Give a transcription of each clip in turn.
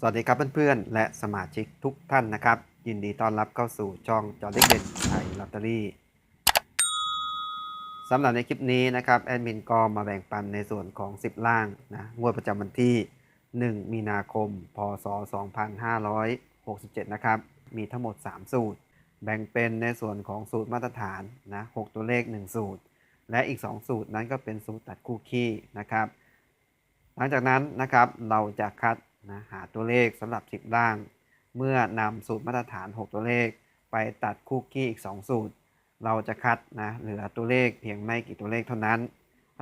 สวัสดีครับเพื่อนๆ และสมาชิกทุกท่านนะครับ ยินดีต้อนรับเข้าสู่ช่องจอเล็กเด่นไทยลอตเตอรี่สำหรับในคลิปนี้นะครับแอดมินก็มาแบ่งปันในส่วนของ 10 ล่างนะงวดประจำวันที่ 1 มีนาคม พศ 2567 นะครับ มีทั้งหมด 3 สูตร แบ่งเป็นในส่วนของสูตรมาตรฐานนะ6ตัวเลข 1 สูตร และอีก 2 สูตรนั้นก็เป็นสูตรตัดคู่ขี้นะครับ หลังจากนั้นนะครับเราจะคัด นะหาตัวเลขสำหรับ 10 ล่าง เมื่อนำสูตรมาตรฐาน 6 ตัวเลข ไปตัดคู่ขี้อีก 2 สูตร เราจะคัดนะเหลือตัวเลขเพียงไม่กี่ตัวเลขเท่านั้น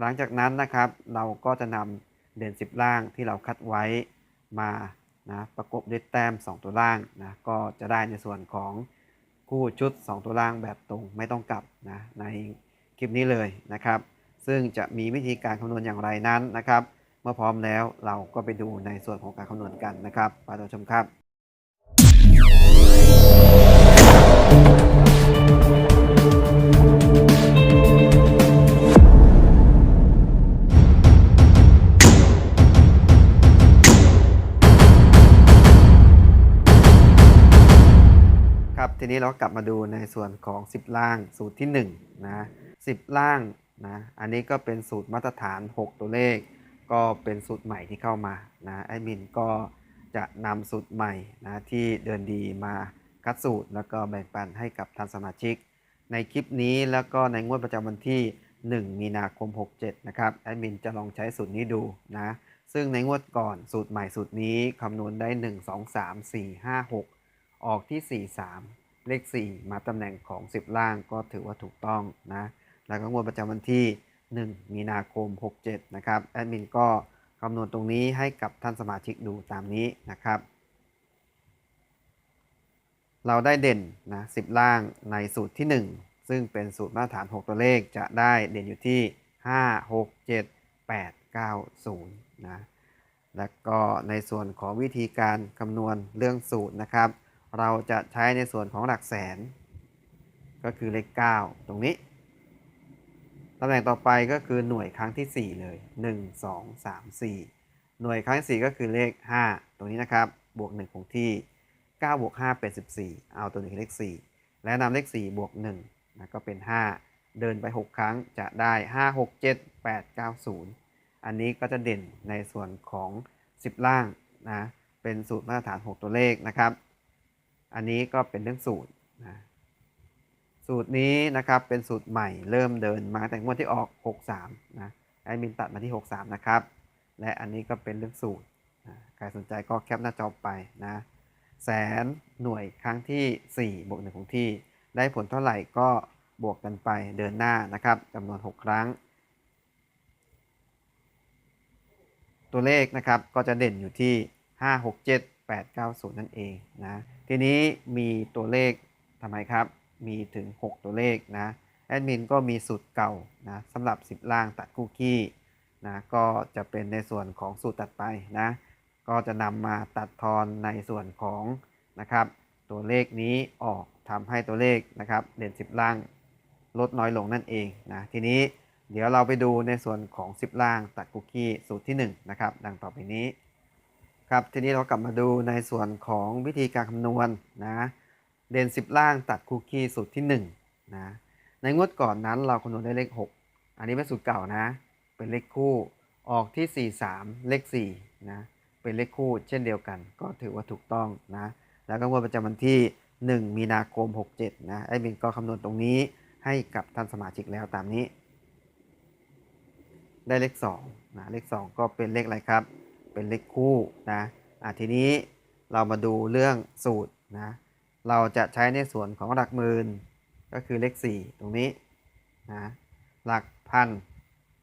หลังจากนั้นนะครับเราก็จะนำเด่น 10 ล่างที่เราคัดไว้มานะประกบด้วยแต้ม 2 ตัวล่างนะก็จะได้ในส่วนของคู่ชุด 2 ตัวล่างแบบตรงไม่ต้องกลับนะในคลิปนี้เลยนะครับ ซึ่งจะมีวิธีการคำนวณอย่างไรนั้นนะครับ มื่อพร้อมแล้วเราก็ไปดูในส่วนของการคำนวณกันนะครับไปรับชมครับครับทีนี้เรากลับมาดูในส่วนของ 10 ล่างสูตรที่1นะ10 ล่างนะอันนี้ก็เป็นสูตรมาตรฐาน 6 ตัวเลข ก็เป็นสูตรใหม่ที่เข้ามานะแอดมินก็จะนำสูตรใหม่นะที่เดินดีมาคัดสูตร แล้วก็แบ่งปันให้กับท่านสมาชิก ในคลิปนี้แล้วก็ในงวดประจำวันที่ 1 มีนาคม 67 นะครับแอดมินจะลองใช้สูตรนี้ดูนะซึ่งในงวดก่อนสูตรใหม่สูตรนี้คำนวณได้ 1 2 3 4 5 6 ออกที่ 4 3 เลข 4 มาตำแหน่งของ 10 ล่างก็ถือว่าถูกต้องนะแล้วก็งวดประจำวันที่ 1 มีนาคม 67 นะครับ แอดมินก็คำนวณตรงนี้ให้กับท่านสมาชิกดูตามนี้นะครับ เราได้เด่นนะ10 ล่างในสูตรที่ 1 ซึ่งเป็นสูตรมาตรฐาน 6 ตัวเลขจะได้เด่นอยู่ที่ 5 6 7 8 9 0 นะ แล้วก็ในส่วนของวิธีการคำนวณเรื่องสูตรนะครับ เราจะใช้ในส่วนของหลักแสน ก็คือเลข 9 ตรงนี้ ตำแหน่งต่อไปก็คือหน่วยครั้งที่ 4 เลย 1 2 3 4 หน่วยครั้งที่4ก็คือเลข 5 ตรงนี้นะครับ บวก 1 คงที่ 9 บวก 5 เป็น 14 เอาตัวหนี้คือเลข 4 และนำเลข 4 บวก1นะก็เป็น 5 เดินไป 6 ครั้งจะได้ 5 6 7 8 9 0 อันนี้ก็จะเด่นในส่วนของ 10 ล่างนะ เป็นสูตรมาตรฐาน 6 ตัวเลขนะครับ อันนี้ก็เป็นเรื่องสูตรนะ สูตรนี้นะครับเป็นสูตรใหม่เริ่มเดินมาแต่งวดที่ออก 63นะแอมินตัดมาที่ 63 นะครับ และอันนี้ก็เป็นเรื่องสูตรนะใครสนใจก็แคปหน้าจอไปนะแสนหน่วยครั้งที่ 4 บวกหนึ่งของที่ ได้ผลเท่าไหร่ก็บวกกันไปเดินหน้านะครับจำนวน 6 ครั้ง ตัวเลขนะครับก็จะเด่นอยู่ที่ 5 6 7 8 9 0 นั่นเองนะทีนี้มีตัวเลขทำไมครับ มีถึง 6 ตัวเลขนะแอดมินก็มีสูตรเก่านะสำหรับ 10 ล่างตัดคู่ขี้นะก็จะเป็นในส่วนของสูตรตัดไปนะก็จะนำมาตัดทอนในส่วนของนะครับตัวเลขนี้ออกทำให้ตัวเลขนะครับเด่น 10 ล่างลดน้อยลงนั่นเองนะทีนี้เดี๋ยวเราไปดูในส่วนของ 10 ล่างตัดคุกกี้สูตรที่ 1 นะครับ ดังต่อไปนี้ครับทีนี้เรากลับมาดูในส่วนของวิธีการคำนวณนะ เด่น10 ล่างตัดคุกกี้สูตรที่1นะในงวดก่อนนั้นเราคำนวณได้เลข 6 อันนี้เป็นสูตรเก่านะ เป็นเลขคู่ออกที่ 4 3 เลข4นะเป็นเลขคู่เช่นเดียวกัน ก็ถือว่าถูกต้องนะแล้วก็งวดประจำวันที่ 1 มีนาคม 67 นะไอ้บินก็คำนวณตรงนี้ให้กับท่านสมาชิกแล้วตามนี้ ได้เลข2นะเลข 2 ก็เป็นเลขอะไรครับ เป็นเลขคู่นะอะทีนี้เรามาดูเรื่องสูตรนะ เราจะใช้ในส่วนของหลักหมื่นก็คือเลข 4 ตรงนี้นะหลักพัน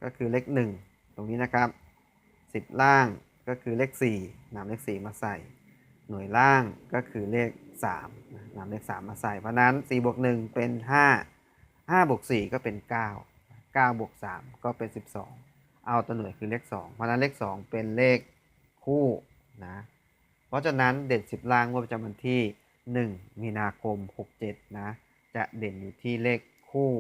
ก็คือเลข 1 ตรงนี้นะครับ 10 ล่างก็คือเลข 4นำเลข 4 มาใส่ หน่วยล่างก็คือเลข3นะนำเลข 3 มาใส่ เพราะนั้น4บวก1เป็น 5 5บวก4ก็เป็น 9 9บวก3ก็เป็น 12 เอาตัวหน่วยคือเลข 2 เพราะนั้นเลข 2 เป็นเลขคู่นะเพราะฉะนั้นเด่น 10 ล่างงวดประจำวันที่ 1 มีนาคม 67 นะ จะเด่นอยู่ที่เลขคู่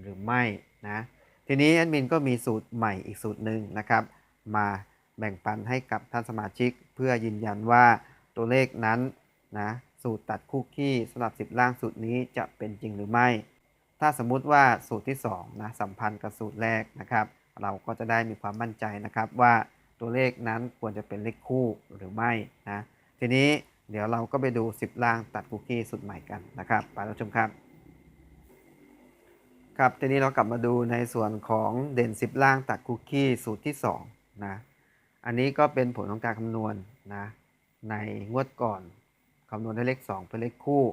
หรือไม่นะ ทีนี้แอดมินก็มีสูตรใหม่อีกสูตรหนึ่งนะครับ มาแบ่งปันให้กับท่านสมาชิก เพื่อยืนยันว่าตัวเลขนั้นนะสูตรตัดคู่ขี้สำหรับ10ล่างสูตรนี้จะเป็นจริงหรือไม่ ถ้าสมมุติว่าสูตรที่2นะสัมพันธ์กับสูตรแรกนะครับ เราก็จะได้มีความมั่นใจนะครับว่าตัวเลขนั้นควรจะเป็นเลขคู่หรือไม่นะทีนี้ เดี๋ยวเราก็ไปดู 10 ล่างตัดคุกกี้สูตรใหม่กันนะครับ ไปรับชมครับ ครับ ทีนี้เรากลับมาดูในส่วนของเด่น 10 ล่างตัดคุกกี้สูตรที่2นะ อันนี้ก็เป็นผลของการคำนวณนะในงวดก่อนคำนวณได้เลข 2 เป็นเลขคู่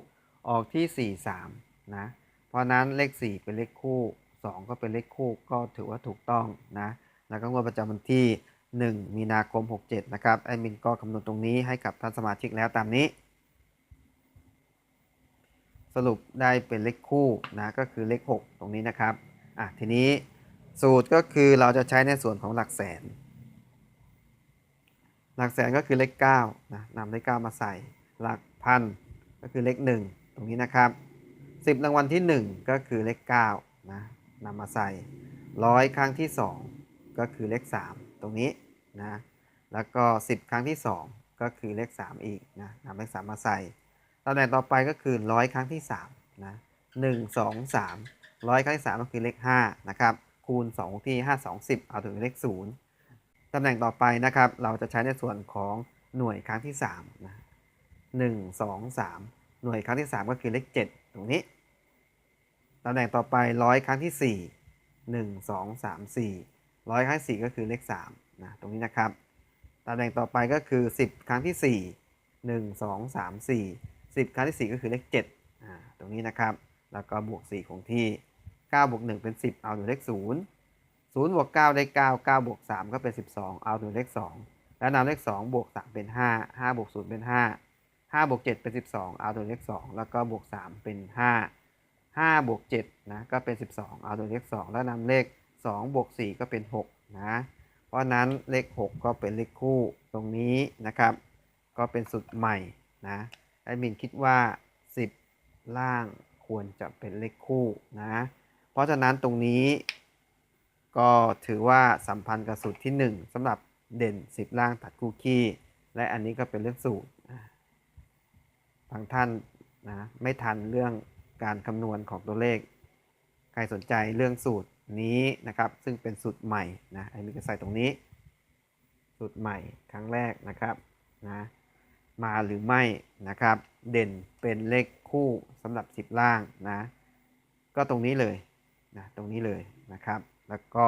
ออกที่ 4 3 นะ เพราะนั้นเลข 4 เป็นเลขคู่ 2 ก็เป็นเลขคู่ก็ถือว่าถูกต้องนะ แล้วก็งวดประจำวันที่ 1 มีนาคม 67 นะครับแอดมินก็คำนวณตรงนี้ให้กับท่านสมาชิกแล้วตามนี้ สรุปได้เป็นเลขคู่นะก็คือเลข 6 ตรงนี้นะครับอะทีนี้สูตรก็คือเราจะใช้ในส่วนของหลักแสน หลักแสนก็คือเลข9นะนำเลข9มาใส่หลักพันก็คือเลข 1 ตรงนี้นะครับ 10 รางวัลที่ 1 ก็คือเลข9นะนำมาใส่ร้อยครั้งที่ 2 ก็คือเลข 3ตรงนี้นะแล้วก็ 10 ครั้งที่ 2 ก็คือเลข 3 อีกนะนำเลข 3 มาใส่ตำแหน่งต่อไปก็คือร้อยครั้งที่3นะหนึ่งสองสามร้อยครั้งที่ 3 ก็คือเลข5นะครับคูณ2ที่5 2 10 เอาถึงเลข 0ตำแหน่งต่อไปนะครับ เราจะใช้ในส่วนของหน่วยครั้งที่3นะหนึ่งสองสามหน่วยครั้งที่ 3 ก็คือเลข 7 ตรงนี้ตำแหน่งต่อไปร้อยครั้งที่ 4 1 2 3 4 ร้อยครั้งที่4ก็คือเลข3นะตรงนี้นะครับตำแหน่งต่อไปก็คือ 10 ครั้งที่ 4 1 2 3 4 10 ครั้งที่ 4 ก็คือเลข7อ่าตรงนี้นะครับ แล้วก็บวก4ของที่9บวก1เป็น 10 เอาถึงเลข 0 0บวก9ได้ 9 9บวก3ก็เป็น 12 เอาถึงเลข 2 แล้วนำเลข 2 บวก 3 เป็น 5 5บวก0เป็น 5 5บวก7เป็น 12 เอาถึงเลข 2 แล้วก็บวก 3 เป็น 5 5บวก7นะก็เป็น 12 เอาถึงเลข 2 แล้วนำเลข 2บวก4ก็เป็น 6 นะ เพราะนั้นเลข 6 ก็เป็นเลขคู่ตรงนี้นะครับ ก็เป็นสูตรใหม่นะแอดมินคิดว่า 10 ล่างควรจะเป็นเลขคู่นะ เพราะฉะนั้นตรงนี้ ก็ถือว่าสัมพันธ์กับสูตรที่ 1สำหรับเด่น 10 ล่างตัดคู่ขี้ และอันนี้ก็เป็นเรื่องสูตรบางท่านนะไม่ทันเรื่องการคำนวณของตัวเลข ใครสนใจเรื่องสูตร นี้นะครับ ซึ่งเป็นสูตรใหม่นะแอดมินจะใส่ตรงนี้ สูตรใหม่ครั้งแรกนะครับนะมาหรือไม่นะครับ เด่นเป็นเลขคู่สำหรับ 10 ล่างนะก็ตรงนี้เลยนะตรงนี้เลยนะครับ แล้วก็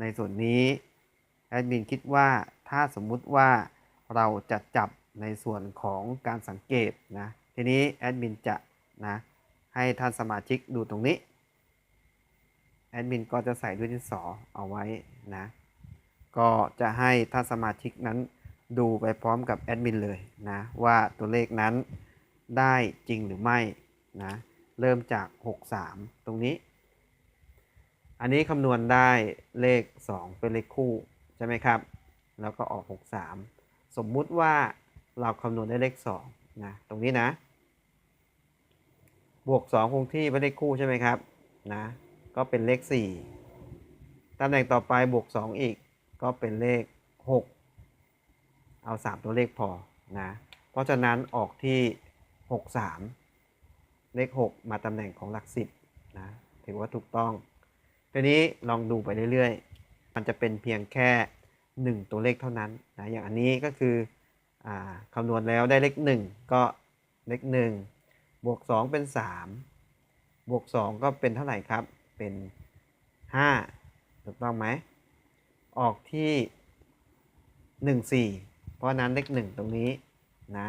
ในส่วนนี้แอดมินคิดว่าถ้าสมมุติว่าเราจะจับในส่วนของการสังเกตนะทีนี้แอดมินจะนะให้ท่านสมาชิกดูตรงนี้ แอดมินก็จะใส่ด้วยดินสอเอาไว้นะ ก็จะให้ท่านสมาชิกนั้นดูไปพร้อมกับแอดมินเลยนะ ว่าตัวเลขนั้นได้จริงหรือไม่นะ เริ่มจาก 63 ตรงนี้ อันนี้คำนวณได้เลข 2 เป็นเลขคู่ ใช่ไหมครับ แล้วก็ออก 63 สมมุติว่าเราคำนวณได้เลข2นะตรงนี้นะ บวก 2 คงที่เป็นเลขคู่ใช่ไหมครับนะ ก็เป็นเลข 4ตำแหน่งต่อไปบวก 2 อีก ก็เป็นเลข 6 เอา 3 ตัวเลขพอนะ เพราะฉะนั้นออกที่ 63 เลข 6 มาตำแหน่งของหลัก 10นะถือว่าถูกต้องทีนี้ลองดูไปเรื่อยๆ มันจะเป็นเพียงแค่ 1 ตัวเลขเท่านั้นนะอย่างอันนี้ก็คืออคำนวณแล้วได้เลข 1 ก็เลข 1 บวก 2 เป็น 3 บวก 2 ก็เป็นเท่าไหร่ครับ เป็น5ถูกต้องไหม ออกที่1 4เพราะนั้นเลข1ตรงนี้นะ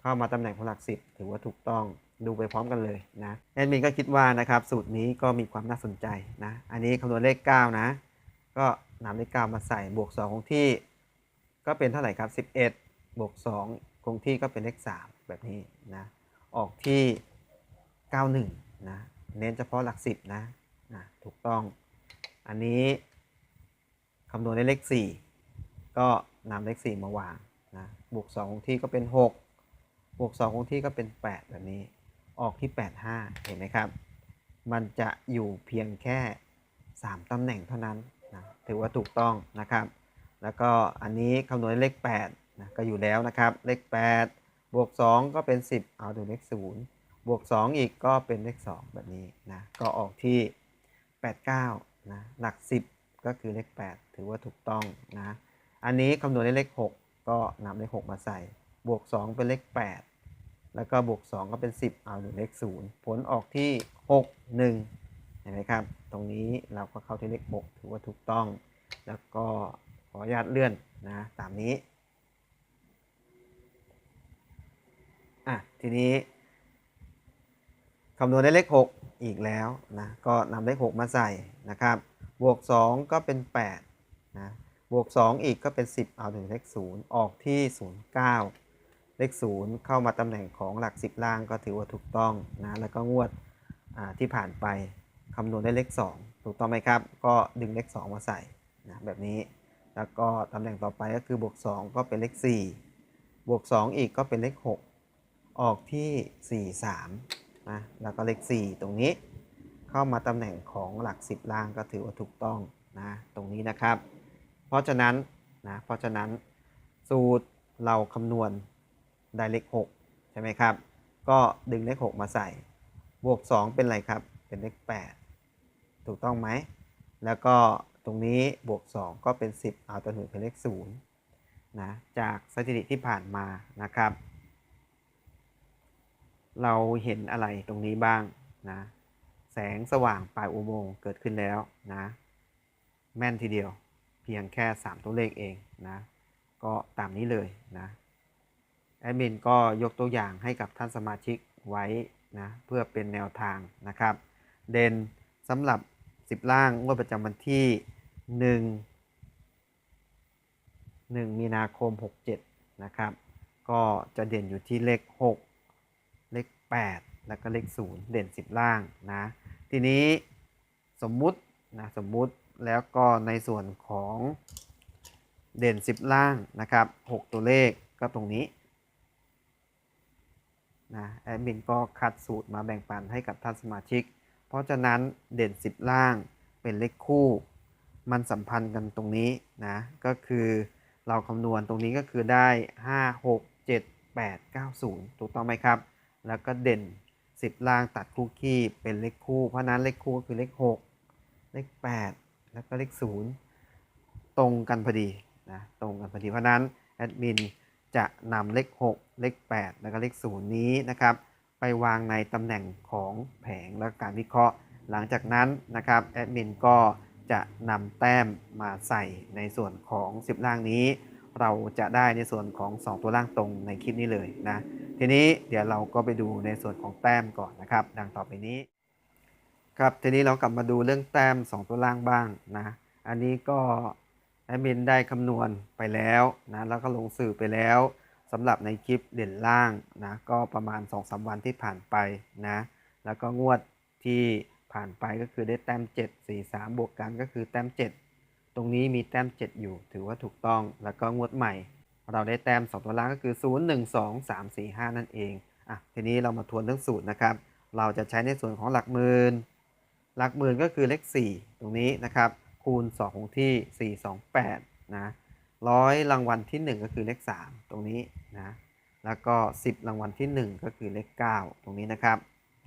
เข้ามาตำแหน่งของหลัก10ถือว่าถูกต้องดูไปพร้อมกันเลยนะแอดมินก็คิดว่านะครับสูตรนี้ก็มีความน่าสนใจนะ อันนี้คำนวณเลข 9 นะ ก็นำเลข 9 มาใส่บวก 2 คงที่ ก็เป็นเท่าไหร่ครับ 11 บวก 2 คงที่ก็เป็นเลข 3 แบบนี้นะ ออกที่ 91 นะ เน้นเฉพาะหลัก10นะนะถูกต้อง อันนี้คำนวณได้เลข 4 ก็นำเลข 4 มาวางนะบวก2คงที่ก็เป็น 6 บวก2คงที่ก็เป็น 8 แบบนี้ ออกที่ 85 เห็นไหมครับ มันจะอยู่เพียงแค่ 3ตำแหน่งเท่านั้นนะถือว่าถูกต้องนะครับ แล้วก็อันนี้คำนวณเลข8นะก็อยู่แล้วนะครับ เลข 8 บวก 2 ก็เป็น 10 เอาถึงเลข 0 บวก 2 อีกก็เป็นเลข 2 แบบนี้นะ ก็ออกที่ 89 นะ หลัก 10 ก็คือเลข 8 ถือว่าถูกต้องนะ อันนี้คำนวณด้เลข 6 ก็นำเลข 6 มาใส่ บวก 2 เป็นเลข 8 แล้วก็บวก 2 ก็เป็น 10 เอาถึงเลข 0 ผลออกที่ 6 1 เห็นไหมครับ ตรงนี้เราก็เข้าที่เลข 6 ถือว่าถูกต้อง แล้วก็ขออนุญาตเลื่อนนะ ตามนี้ อะ ทีนี้ คำนวณได้เลข 6 อีกแล้วนะก็นำเลข 6 มาใส่นะครับ บวก 2 ก็เป็น8นะบวก 2 อีกก็เป็น 10 เอาถึงเลข 0 ออกที่ 09 เลข 0 เข้ามาตำแหน่งของหลัก 10 ล่างก็ถือว่าถูกต้องนะแล้วก็งวดที่ผ่านไปคำนวณได้เลข 2 ถูกต้องไหมครับ ก็ดึงเลข 2 มาใส่นะแบบนี้แล้วก็ตำแหน่งต่อไปก็คือบวก 2 ก็เป็นเลข 4 บวก 2 อีกก็เป็นเลข 6 ออกที่ 4 3 นะแล้วก็เลข 4 ตรงนี้เข้ามาตำแหน่งของหลัก 10 ล่างก็ถือว่าถูกต้องนะตรงนี้นะครับ เพราะฉะนั้นนะเพราะฉะนั้นสูตรเราคำนวณได้เลข 6 ใช่ไหมครับ ก็ดึงเลข 6 มาใส่ บวก 2 เป็นอะไรครับ เป็นเลข 8 ถูกต้องไหม แล้วก็ตรงนี้บวก 2 ก็เป็น 10 เอาตัวหนึ่งเป็นเลข0นะจากสถิติที่ผ่านมานะครับ เราเห็นอะไรตรงนี้บ้างนะ แสงสว่างปลายอุโมงค์เกิดขึ้นแล้วนะ แม่นทีเดียวเพียงแค่ 3 ตัวเลขเองนะ ก็ตามนี้เลยนะแอดมินก็ยกตัวอย่างให้กับท่านสมาชิกไว้นะเพื่อเป็นแนวทางนะครับ เด่นสำหรับ 10 ล่างงวดประจำวันที่ 1 1 มีนาคม 67 นะครับ ก็จะเด่นอยู่ที่เลข 6 8 แล้วก็เลข 0 เด่น 10 ล่างนะ ทีนี้สมมุตินะสมมุติแล้วก็ในส่วนของเด่น 10 ล่างนะครับ 6 ตัวเลขก็ตรงนี้นะแอดมินก็คัดสูตรมาแบ่งปันให้กับท่านสมาชิก เพราะฉะนั้นเด่น 10 ล่างเป็นเลขคู่ มันสัมพันธ์กันตรงนี้นะก็คือเราคำนวณตรงนี้ก็คือได้ 5 6 7 8 9 0 ถูกต้องไหมครับ แล้วก็เด่น 10 ล่างตัดคู่คี่เป็นเลขคู่ เพราะนั้นเลขคู่ก็คือเลข 6 เลข 8 แล้วก็เลข 0 ตรงกันพอดีนะตรงกันพอดี เพราะนั้นแอดมินจะนำเลข 6 เลข 8 แล้วก็เลข 0 นี้นะครับไปวางในตำแหน่งของแผงและการวิเคราะห์ หลังจากนั้นนะครับแอดมินก็จะนำแต้มมาใส่ในส่วนของ 10 ล่างนี้ เราจะได้ในส่วนของ 2 ตัวล่างตรงในคลิปนี้เลยนะ ทีนี้เดี๋ยวเราก็ไปดูในส่วนของแต้มก่อนนะครับ ดังต่อไปนี้ ครับทีนี้เรากลับมาดูเรื่องแต้ม 2 ตัวล่างบ้างนะอันนี้ก็แอดมินได้คำนวณไปแล้วนะแล้วก็ลงสื่อไปแล้วสำหรับในคลิปเด่นล่างนะก็ประมาณ 2-3 วันที่ผ่านไปนะแล้วก็งวดที่ผ่านไปก็คือได้แต้ม 7 4 3 บวกกันก็คือแต้ม 7 ตรงนี้มีแต้ม 7 อยู่ ถือว่าถูกต้องแล้วก็งวดใหม่ เราได้แต้ม 2 ตัวล่างก็คือ 0 1 2 3 4 5 นั่นเองอะทีนี้เรามาทวนเรื่องสูตรนะครับ เราจะใช้ในส่วนของหลักหมื่นหลักหมื่นก็คือเลข 4 ตรงนี้นะครับ คูณ2ของที่ 4 2 8 นะร้อยรางวัลที่ 1 ก็คือเลข 3 ตรงนี้นะแล้วก็ 10 รางวัลที่ 1 ก็คือเลข 9 ตรงนี้นะครับ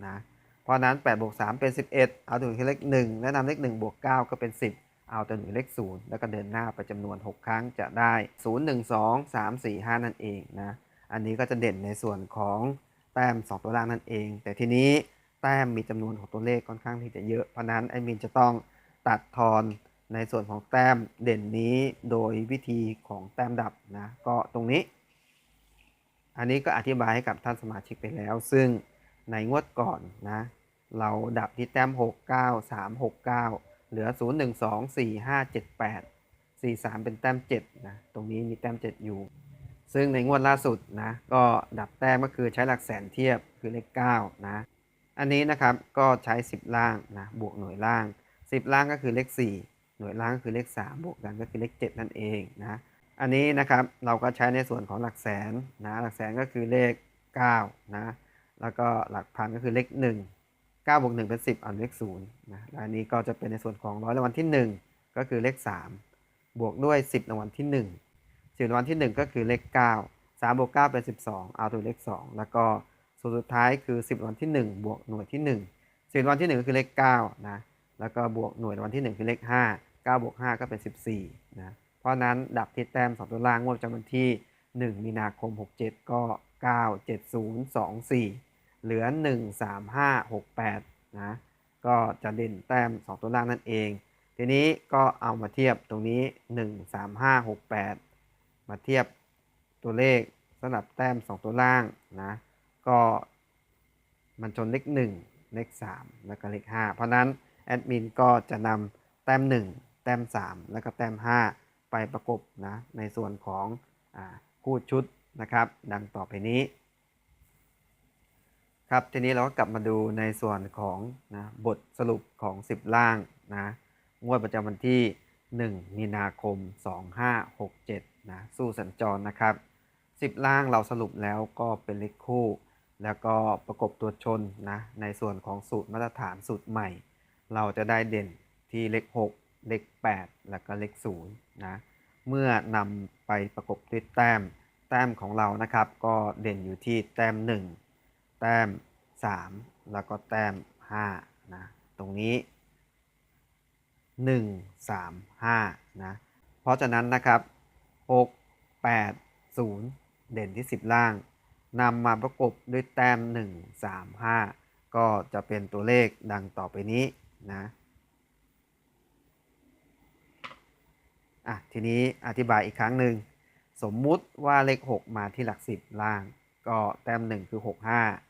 นะเพราะนั้น8บวก3เป็น 11 เอาตัวที่เลข 1 และนำเลข 1 บวก 9 ก็เป็น 10 เอาตัวหนึ่งเลข0แล้วก็เดินหน้าไปจำนวน 6 ครั้งจะได้ 0 1 2 3 4 5 นั่นเองนะ อันนี้ก็จะเด่นในส่วนของแต้ม 2 ตัวล่างนั่นเอง แต่ทีนี้แต้มมีจำนวนของตัวเลขค่อนข้างที่จะเยอะ เพราะนั้นแอดมินจะต้องตัดทอนในส่วนของแต้มเด่นนี้โดยวิธีของแต้มดับนะ ก็ตรงนี้ อันนี้ก็อธิบายให้กับท่านสมาชิกไปแล้ว ซึ่งในงวดก่อนนะ เราดับที่แต้ม 6 9 3 6 9 เหลือ 0 1 2 4 5 7 8 4 3 เป็นแต้ม7นะตรงนี้มีแต้ม 7 อยู่ ซึ่งในงวดล่าสุดนะก็ดับแต้มก็คือใช้หลักแสนเทียบคือเลข9นะอันนี้นะครับก็ใช้ 10 ล่างนะบวกหน่วยล่าง 10 ล่างก็คือเลข 4 หน่วยล่างก็คือเลข 3 บวกกันก็คือเลข 7 นั่นเองนะอันนี้นะครับเราก็ใช้ในส่วนของหลักแสนนะหลักแสนก็คือเลข9นะแล้วก็หลักพันก็คือเลข1 9บวก1เป็น 10เอาเลข0นะและอันนี้ก็จะเป็นในส่วนของร้อยรางวัลที่ 1 ก็คือเลข 3 บวกด้วย 10ในวันที่ 1 10ในวันที่ 1 ก็คือเลข 9 3บวก9เป็น 12 เอาตัวเลข 2 แล้วก็สูตรสุดท้ายคือ 10ในวันที่ 1 บวกหน่วยที่ 1 10ในวันที่ 1 ก็คือเลข9นะแล้วก็บวกหน่วยในวันที่ 1 คือเลข 5 9บวก5ก็เป็น 14นะเพราะฉะนั้นดับที่แต้ม2ตัวล่างงวดประจำวันที่ 1 มีนาคม 67 ก็ 9 7 0 2 4 เหลือ 1 3 5 6 8 นะ ก็จะเด่นแต้ม 2 ตัวล่างนั่นเอง ทีนี้ก็เอามาเทียบตรงนี้ 1 3 5 6 8 มาเทียบตัวเลขสำหรับแต้ม 2 ตัวล่างนะ ก็มันชนเลข1เลข3แล้วก็เลข5เพราะนั้นแอดมินก็จะนำแต้ม 1 แต้ม 3 แล้วก็แต้ม 5 ไปประกบนะในส่วนของอคู่ชุดนะครับ ดังต่อไปนี้ ครับทีนี้เราก็กลับมาดูในส่วนของนะบทสรุปของ 10 ล่างนะงวดประจำวันที่ 1 มีนาคม 2567นะสู้สัญจรนะครับ 10 ล่างเราสรุปแล้วก็เป็นเลขคู่ แล้วก็ประกบตัวชนนะในส่วนของสูตรมาตรฐานสูตรใหม่ เราจะได้เด่นที่เลข 6 เลข 8 แล้วก็เลข0นะเมื่อนำไปประกบด้วยแต้มแต้มของเรานะครับ ก็เด่นอยู่ที่แต้ม 1 ต้ม 3 แล้วก็แต้ม5นะตรงนี้ 1 3 5นะเพราะฉะนั้นนะครับ 6 8 0 เด่นที่ 10 ล่างนำมาประกบด้วยแต้ม 1 3 5 ก็จะเป็นตัวเลขดังต่อไปนี้นะอะทีนี้อธิบายอีกครั้งหนึ่ง สมมุติว่าเลข 6 มาที่หลัก 10 ล่าง ก็แต้ม 1 คือ 65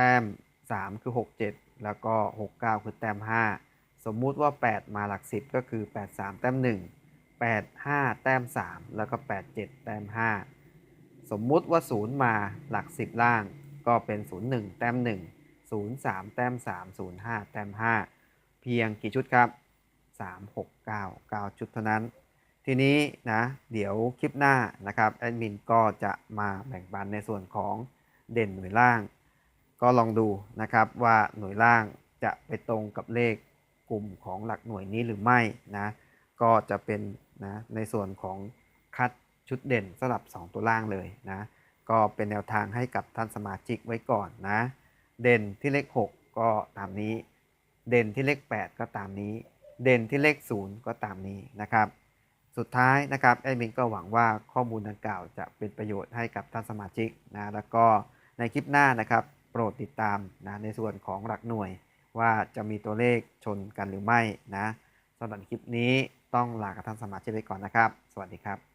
แต้ม 3 คือ 67 แล้วก็ 69 คือแต้ม 5 สมมุติว่า 8 มาหลัก 10 ก็คือ 83 แต้ม 1 85 แต้ม 3 แล้วก็ 87 แต้ม 5 สมมุติว่า 0 มาหลัก 10 ล่าง ก็เป็น 01 แต้ม 1 03 แต้ม 3 05 แต้ม 5 เพียงกี่ชุดครับ 3 6 9 9 ชุดเท่านั้นทีนี้นะเดี๋ยวคลิปหน้านะครับแอดมินก็จะมาแบ่งปันในส่วนของเด่นหน่วยล่าง ก็ลองดูนะครับว่าหน่วยล่างจะไปตรงกับเลขกลุ่มของหลักหน่วยนี้หรือไม่นะก็จะเป็นนะในส่วนของคัดชุดเด่นสำหรับ 2 ตัวล่างเลยนะก็เป็นแนวทางให้กับท่านสมาชิกไว้ก่อนนะ เด่นที่เลข 6 ก็ตามนี้ เด่นที่เลข 8 ก็ตามนี้ เด่นที่เลข 0 ก็ตามนี้นะครับ สุดท้ายนะครับแอดมินก็หวังว่าข้อมูลดังกล่าวจะเป็นประโยชน์ให้กับท่านสมาชิกนะแล้วก็ในคลิปหน้านะครับ โปรดติดตามนะในส่วนของหลักหน่วย ว่าจะมีตัวเลขชนกันหรือไม่นะสำหรับคลิปนี้ต้องลากับท่านสมาชิกไปก่อนนะครับ สวัสดีครับ